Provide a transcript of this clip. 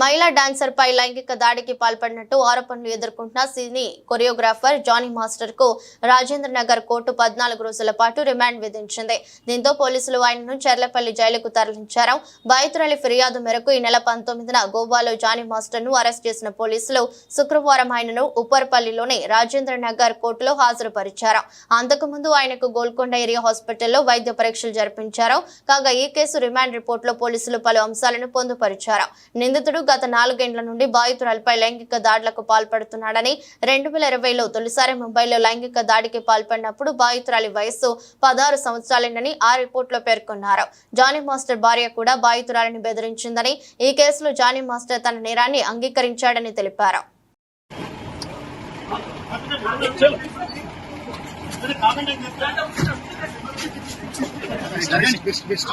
మహిళా డాన్సర్ పై లైంగిక దాడికి పాల్పడినట్టు ఆరోపణలు ఎదుర్కొంటున్న సినీ కొరియోగ్రాఫర్ జానీ మాస్టర్కు రాజేంద్ర నగర్ కోర్టు పద్నాలుగు రోజుల పాటు రిమాండ్ విధించింది. దీంతో పోలీసులు ఆయనను చెర్లపల్లి జైలుకు తరలించారు. బాధితురాలి ఫిర్యాదు మేరకు ఈ నెల పంతొమ్మిదిన గోవాలో జానీ మాస్టర్ను అరెస్ట్ చేసిన పోలీసులు శుక్రవారం ఆయనను ఉప్పర్పల్లిలోని రాజేంద్ర నగర్ కోర్టులో హాజరుపరిచారు. అంతకుముందు ఆయనకు గోల్కొండ ఏరియా హాస్పిటల్లో వైద్య పరీక్షలు జరిపించారు. కాగా ఈ కేసు రిమాండ్ రిపోర్టులో పోలీసులు పలు అంశాలను పొందుపరిచారు. నిందితుడు గత నాలుగేండ్ల నుండి బాధితురాలపై లైంగిక దాడులకు పాల్పడుతున్నాడని రెండు వేల ఇరవైలో తొలిసారి ముంబైలో లైంగిక దాడికి పాల్పడినప్పుడు బాధితురాలి వయస్సు పదహారు సంవత్సరాలేనని ఆ రిపోర్టులో పేర్కొన్నారు. జానీ మాస్టర్ భార్య కూడా బాధితురాలిని బెదిరించిందని ఈ కేసులో జానీ మాస్టర్ తన నేరాన్ని అంగీకరించాడని తెలిపారు. Best best